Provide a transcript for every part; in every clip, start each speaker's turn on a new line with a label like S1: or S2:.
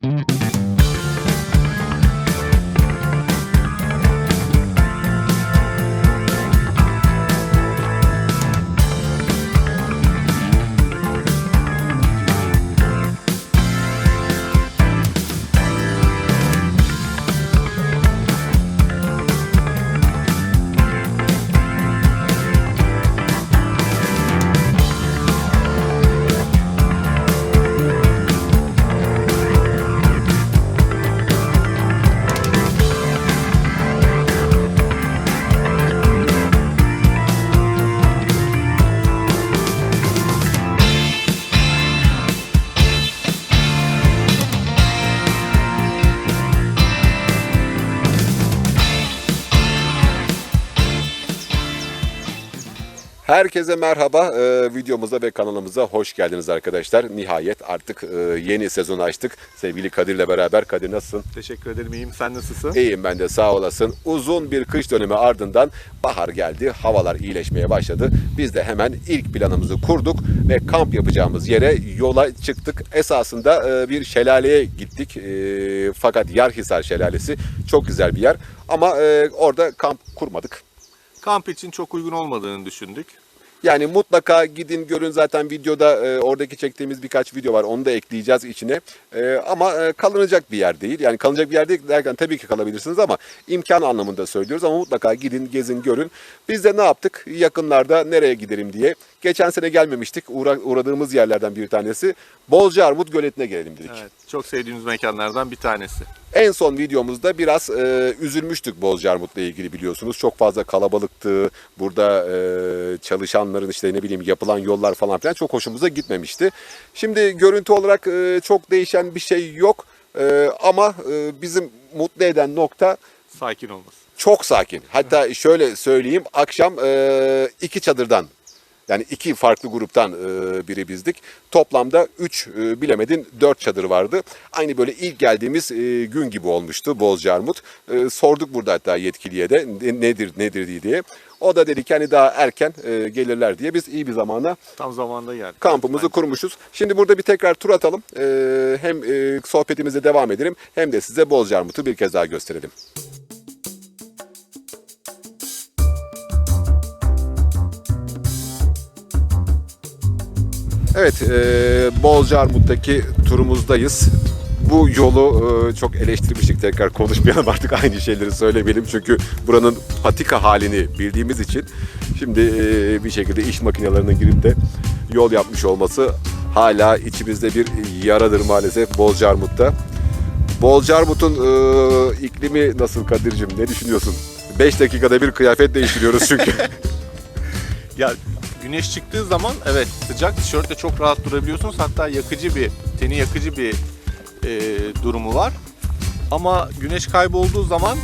S1: Mm-hmm. Herkese merhaba. Ee, videomuza ve kanalımıza hoş geldiniz arkadaşlar. Nihayet artık e, yeni sezonu açtık. Sevgili Kadir'le beraber. Kadir nasılsın?
S2: Teşekkür ederim. iyiyim. Sen nasılsın?
S1: İyiyim ben de sağ olasın. Uzun bir kış dönemi ardından bahar geldi. Havalar iyileşmeye başladı. Biz de hemen ilk planımızı kurduk ve kamp yapacağımız yere yola çıktık. Esasında e, bir şelaleye gittik. E, fakat Yarhisar Şelalesi çok güzel bir yer. Ama e, orada kamp kurmadık.
S2: Kamp için çok uygun olmadığını düşündük.
S1: Yani mutlaka gidin görün zaten videoda e, oradaki çektiğimiz birkaç video var. Onu da ekleyeceğiz içine. E, ama e, kalınacak bir yer değil. Yani kalınacak bir yer değil derken tabii ki kalabilirsiniz ama imkan anlamında söylüyoruz. Ama mutlaka gidin, gezin, görün. Biz de ne yaptık? Yakınlarda nereye gidelim diye. Geçen sene gelmemiştik. Uğra- uğradığımız yerlerden bir tanesi. Bolca Armut Göleti'ne gelelim dedik.
S2: Evet, çok sevdiğimiz mekanlardan bir tanesi.
S1: En son videomuzda biraz e, üzülmüştük Bozcaarmut'la ilgili biliyorsunuz. Çok fazla kalabalıktı. Burada e, çalışanların işte ne bileyim yapılan yollar falan filan çok hoşumuza gitmemişti. Şimdi görüntü olarak e, çok değişen bir şey yok. E, ama e, bizim mutlu eden nokta
S2: Sakin olması.
S1: çok sakin. Hatta şöyle söyleyeyim akşam e, iki çadırdan yani iki farklı gruptan e, biri bizdik. Toplamda 3 bilemedin 4 çadır vardı. Aynı böyle ilk geldiğimiz e, gün gibi olmuştu Bozcaarmut. E, sorduk burada hatta yetkiliye de ne- nedir nedir diye. O da dedi ki hani daha erken e, gelirler diye biz iyi bir zamana
S2: Tam zamanında geldik.
S1: kampımızı
S2: Bence.
S1: kurmuşuz. Şimdi burada bir tekrar tur atalım. E, hem e, sohbetimize devam edelim hem de size Bozcaarmut'u bir kez daha gösterelim. Evet, e, Bolcaarmut'taki turumuzdayız. Bu yolu e, çok eleştirmiştik tekrar konuşmayalım artık aynı şeyleri söylemeyelim çünkü buranın patika halini bildiğimiz için şimdi e, bir şekilde iş makinelerinin girip de yol yapmış olması hala içimizde bir yaradır maalesef Bolcaarmut'ta. Bolcaarmut'un e, iklimi nasıl Kadir'cim ne düşünüyorsun? 5 dakikada bir kıyafet değiştiriyoruz çünkü.
S2: Ya güneş çıktığı zaman evet sıcak tişörtle çok rahat durabiliyorsunuz. Hatta yakıcı bir, teni yakıcı bir e, durumu var. Ama güneş kaybolduğu zaman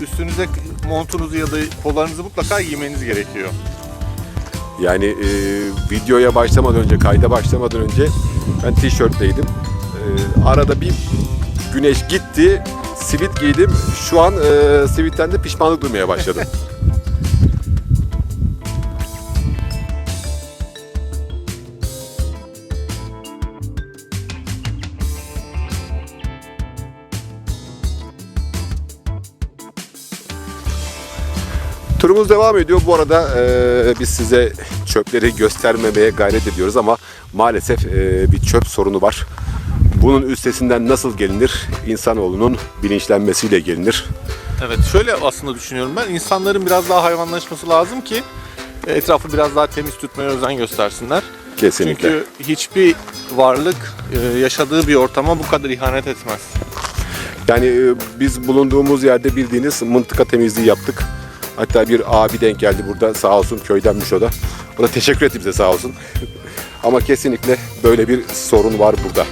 S2: üstünüze montunuzu ya da polarınızı mutlaka giymeniz gerekiyor.
S1: Yani e, videoya başlamadan önce, kayda başlamadan önce ben tişörtteydim. E, arada bir güneş gitti, sivit giydim. Şu an e, sivitten de pişmanlık duymaya başladım. Turumuz devam ediyor. Bu arada e, biz size çöpleri göstermemeye gayret ediyoruz ama maalesef e, bir çöp sorunu var. Bunun üstesinden nasıl gelinir? İnsanoğlunun bilinçlenmesiyle gelinir.
S2: Evet şöyle aslında düşünüyorum ben. insanların biraz daha hayvanlaşması lazım ki etrafı biraz daha temiz tutmaya özen göstersinler.
S1: Kesinlikle.
S2: Çünkü hiçbir varlık e, yaşadığı bir ortama bu kadar ihanet etmez.
S1: Yani e, biz bulunduğumuz yerde bildiğiniz mıntıka temizliği yaptık. Hatta bir abi denk geldi burada sağ olsun köydenmiş o da. O da teşekkür etti bize sağ olsun. Ama kesinlikle böyle bir sorun var burada.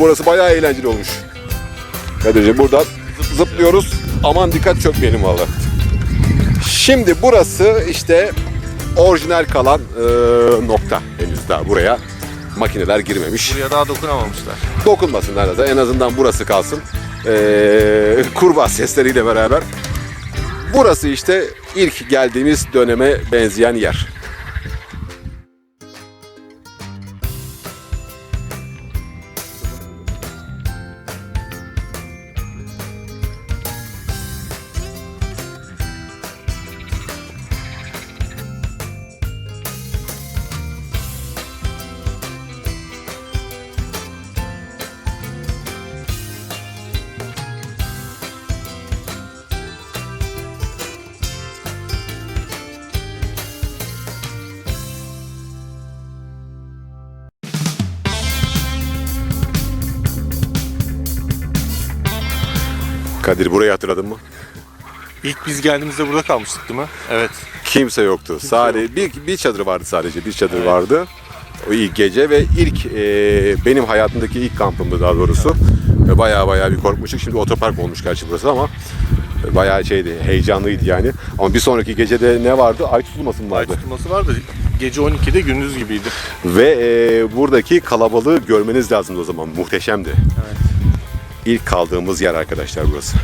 S1: Burası bayağı eğlenceli olmuş. Kadir'ciğim buradan zıplıyoruz. Aman dikkat çökmeyelim valla. Şimdi burası işte orijinal kalan e, nokta henüz daha buraya makineler girmemiş.
S2: Buraya daha dokunamamışlar.
S1: Dokunmasınlar da en azından burası kalsın. E, kurbağa sesleriyle beraber. Burası işte ilk geldiğimiz döneme benzeyen yer. Kadir burayı hatırladın mı?
S2: İlk biz geldiğimizde burada kalmıştık değil mi? Evet.
S1: Kimse yoktu. Sadece bir, bir çadır vardı sadece. Bir çadır
S2: Evet.
S1: vardı. O ilk gece ve ilk e, benim hayatımdaki ilk kampımdı daha doğrusu. Ve Bayağı bayağı bir korkmuştuk. Şimdi otopark olmuş gerçi burası ama bayağı şeydi, heyecanlıydı yani. Ama bir sonraki gecede ne vardı? Ay tutulması mı
S2: Ay
S1: vardı?
S2: tutulması vardı. Gece 12'de gündüz gibiydi.
S1: Ve e, buradaki kalabalığı görmeniz lazımdı o zaman. Muhteşemdi.
S2: Evet.
S1: İlk kaldığımız yer arkadaşlar burası.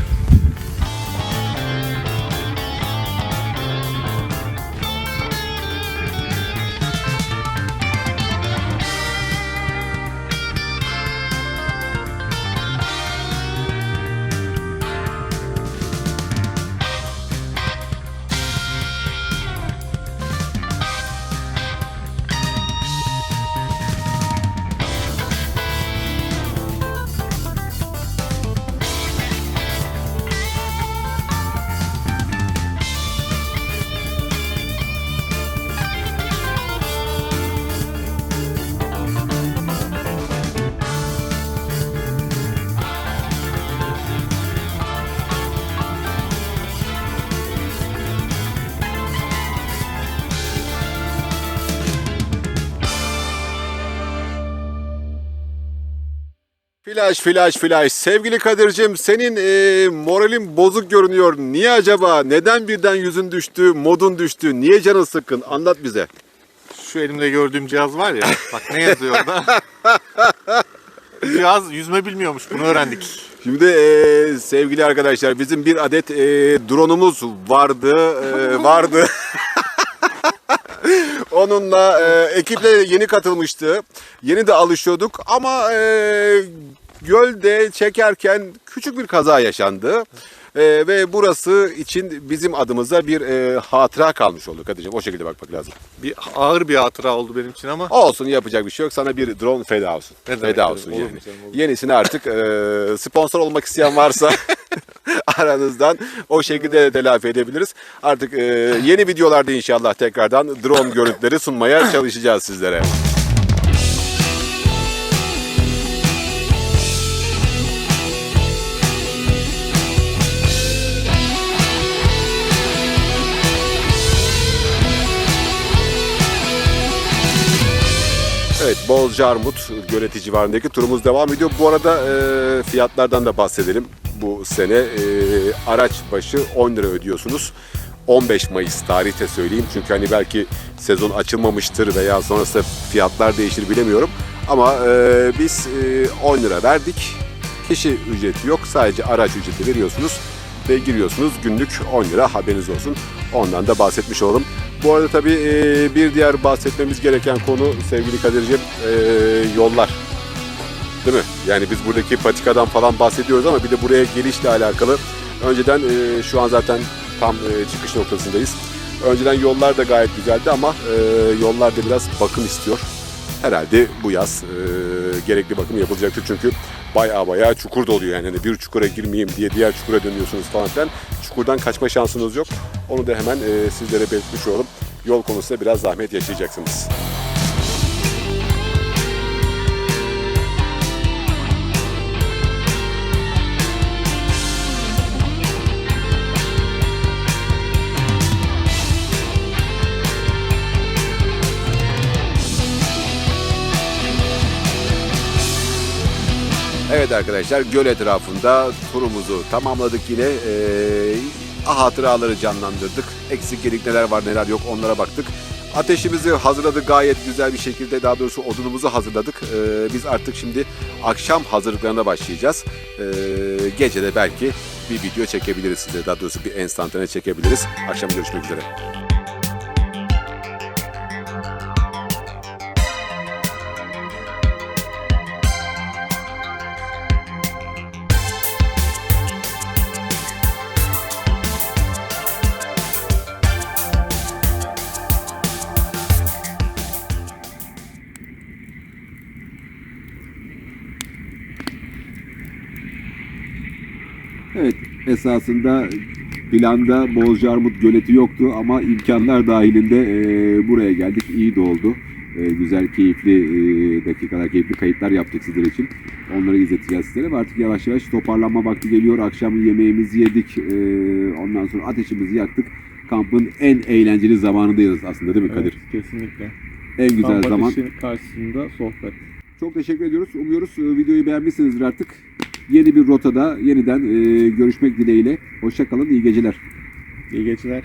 S1: Flash flash flash. Sevgili Kadir'cim senin e, moralin bozuk görünüyor. Niye acaba? Neden birden yüzün düştü, modun düştü? Niye canın sıkkın? Anlat bize.
S2: Şu elimde gördüğüm cihaz var ya. Bak ne yazıyor orada. cihaz yüzme bilmiyormuş. Bunu öğrendik.
S1: Şimdi e, sevgili arkadaşlar bizim bir adet e, drone'umuz vardı. e, vardı. Onunla e, ekiple yeni katılmıştı. Yeni de alışıyorduk ama e, gölde çekerken küçük bir kaza yaşandı. E, ve burası için bizim adımıza bir e, hatıra kalmış oldu Kadir'cim. O şekilde bakmak lazım.
S2: Bir ağır bir hatıra oldu benim için ama
S1: Olsun yapacak bir şey yok. Sana bir drone feda olsun.
S2: Ne demek,
S1: feda olsun yani.
S2: canım, olur.
S1: Yenisini artık e, sponsor olmak isteyen varsa aranızdan o şekilde de telafi edebiliriz. Artık e, yeni videolarda inşallah tekrardan drone görüntüleri sunmaya çalışacağız sizlere. Evet, Bolca Armut Göleti civarındaki turumuz devam ediyor. Bu arada e, fiyatlardan da bahsedelim. Bu sene e, araç başı 10 lira ödüyorsunuz. 15 Mayıs tarihte söyleyeyim. Çünkü hani belki sezon açılmamıştır veya sonrasında fiyatlar değişir bilemiyorum. Ama e, biz e, 10 lira verdik. Kişi ücreti yok. Sadece araç ücreti veriyorsunuz ve giriyorsunuz. Günlük 10 lira haberiniz olsun. Ondan da bahsetmiş olalım. Bu arada tabii e, bir diğer bahsetmemiz gereken konu sevgili Kadir'ciğim e, yollar. Değil mi? Yani biz buradaki patikadan falan bahsediyoruz ama bir de buraya gelişle alakalı. Önceden e, şu an zaten tam çıkış noktasındayız. Önceden yollar da gayet güzeldi ama yollar da biraz bakım istiyor. Herhalde bu yaz e, gerekli bakım yapılacaktır çünkü baya baya çukur doluyor yani. Hani bir çukura girmeyeyim diye diğer çukura dönüyorsunuz falan filan. Çukurdan kaçma şansınız yok. Onu da hemen e, sizlere belirtmiş olalım. Yol konusunda biraz zahmet yaşayacaksınız. Evet arkadaşlar göl etrafında turumuzu tamamladık yine. Ee, hatıraları canlandırdık. Eksik gedik neler var neler yok onlara baktık. Ateşimizi hazırladık gayet güzel bir şekilde. Daha doğrusu odunumuzu hazırladık. Ee, biz artık şimdi akşam hazırlıklarına başlayacağız. Ee, gece de belki bir video çekebiliriz size. Daha doğrusu bir enstantane çekebiliriz. Akşam görüşmek üzere. Esasında planda Bozcaarmut göleti yoktu ama imkanlar dahilinde e, buraya geldik. İyi de oldu. E, güzel, keyifli e, dakikalar, keyifli kayıtlar yaptık sizler için. Onları izleteceğiz sizlere ve artık yavaş yavaş toparlanma vakti geliyor. Akşam yemeğimizi yedik, e, ondan sonra ateşimizi yaktık. Kampın en eğlenceli zamanındayız aslında değil mi Kadir?
S3: Evet, kesinlikle.
S1: En güzel
S3: Kamp
S1: zaman.
S3: ateşi karşısında sohbet.
S1: Çok teşekkür ediyoruz. Umuyoruz e, videoyu beğenmişsinizdir artık. Yeni bir rotada yeniden e, görüşmek dileğiyle. Hoşçakalın, iyi geceler.
S3: İyi geceler.